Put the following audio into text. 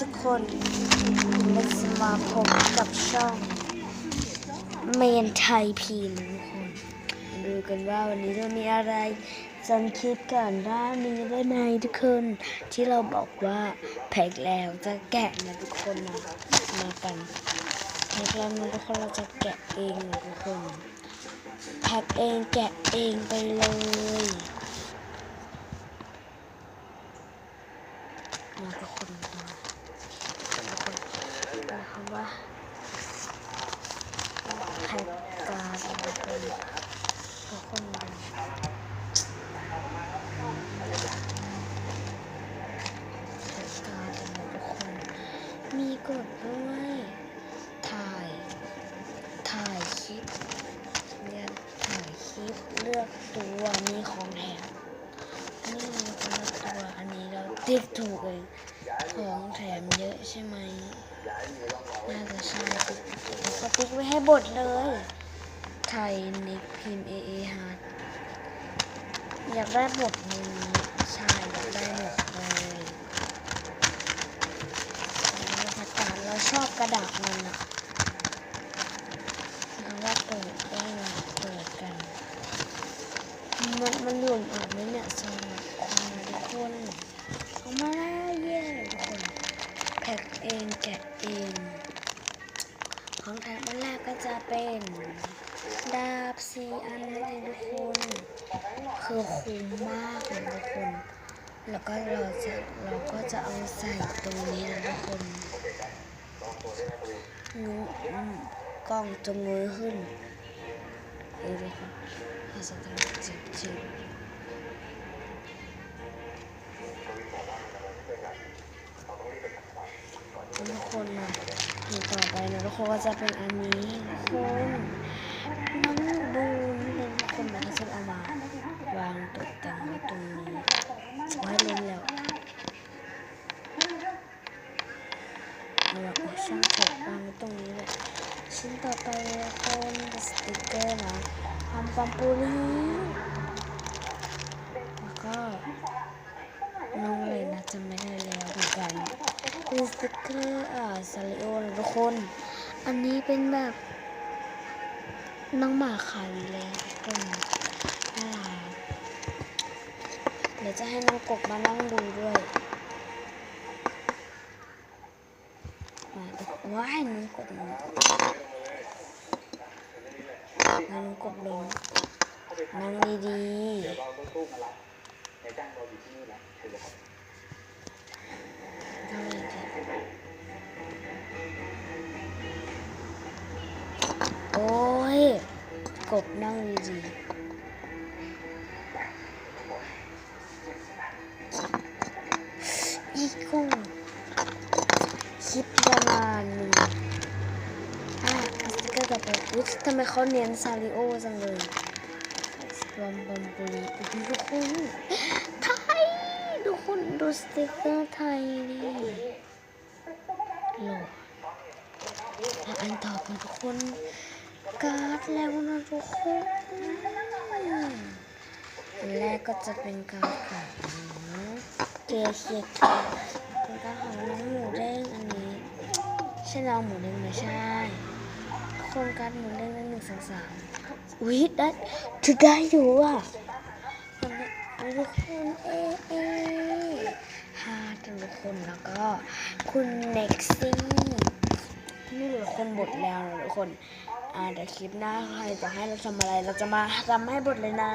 ทุกคนเราจะมาพบกับช่องเมนไทยพีนทุกคนดูกันว่าวันนี้เรามีอะไรจำคลิปก่อนหน้านี้ได้ไหมทุกคน ที่เราบอกว่าแพ็กแล้วจะแกะนะทุกคนนะมากันแพ็กแล้วนะทุกคนเราจะแกะเองนะทุกคนแพ็กเองแกะเองไปเลยมาทุกคน ว่าแพ็กการเป็นทุกคนดูแพ็กการ์ดนทุกคน มีกดด้วย ถ่าย ถ่ายคลิปเนี่ยถ่ายคลิปเลือกตัวมีของแถมนี่มีคนละตัวอันนี้เราติ๊กถูกเลยของแถมเยอะใช่ไหม น่าจะใช่ติ๊กแล้วก็ติ๊กไว้ให้บทเลยไทยนิกพิมพ์เอเอฮาร์ดอยากได้บทนี้ใช่อยากได้หมดเลยกระดาษเราชอบกระดาษมันอะเราว่าเปิดได้นะเปิดกัน มันมันหล่นออกไหมเนี่ยซองอะคนทุกคนเอามาแล้วเย้ทุกคนแพ็กเองแกะเอง ของแถมอันแรกก็จะเป็นดาบสีอันนั่นเองทุกคนคือคุ้มมากเลยทุกคน แล้วก็เราจะเราก็จะเอาใส่ตรงนี้นะทุกคนงูอืมกล้องจะเงยขึ้นเออทุกคนเราจะทำจิบจิบ อยู่ต่อไปนะทุกคนก็จะเป็นอันนี้ทุกคนน้องดูนี่เลยทุกคนมันก็จะเอามาวางตกแต่งไว้ตรงนี้ไว้เล่นแล้วเอาละโอ้ช่างเถอะวางไว้ตรงนี้เลยชิ้นต่อไปเลยทุกคนเป็นสติกเกอร์นะทำปัมปูรีแล้วก็น้องเลย สติกเกอร์อ่าซาริโอนะทุกคน อันนี้เป็นแบบน้องหมาขายเลยทุกคนน่ารักเดี๋ยวจะให้น้องกบมานั่งดูด้วย มาดูว้ายน้องกบมาน้องกบลงนั่งดีๆ กบนั่งดีๆอีกคงคิดประมาณหนึ่งอะสติกเกอร์ต่อไปอุ๊ยทำไมเขาเน้นซาริโอจังเลยบอมบอมบุรีทุกคนไทยทุกคนดูสติกเกอร์ไทยดิหล่ออันต่อไปทุกคน การ์ดแล้วนะทุกคนอันแรกก็จะเป็นการ์ดของเกียร์เคียเป็นการ์ดของน้องหมูเด้งอันนี้ใช่น้องหมูเด้งไม่ใช่โครงการดหมูเด้งได้หนึ่งสองสามอุ้ยได้ถือได้อยู่อะทุกคนเอ๊ะเอห้าทุกคนแล้วก็คุณเน็กซี่นี่เหลือคนบทแล้วทุกคน อ่าเดี๋ยวคลิปหน้าใครจะให้เราทำอะไรเราจะมาทำให้หมดเลยนะ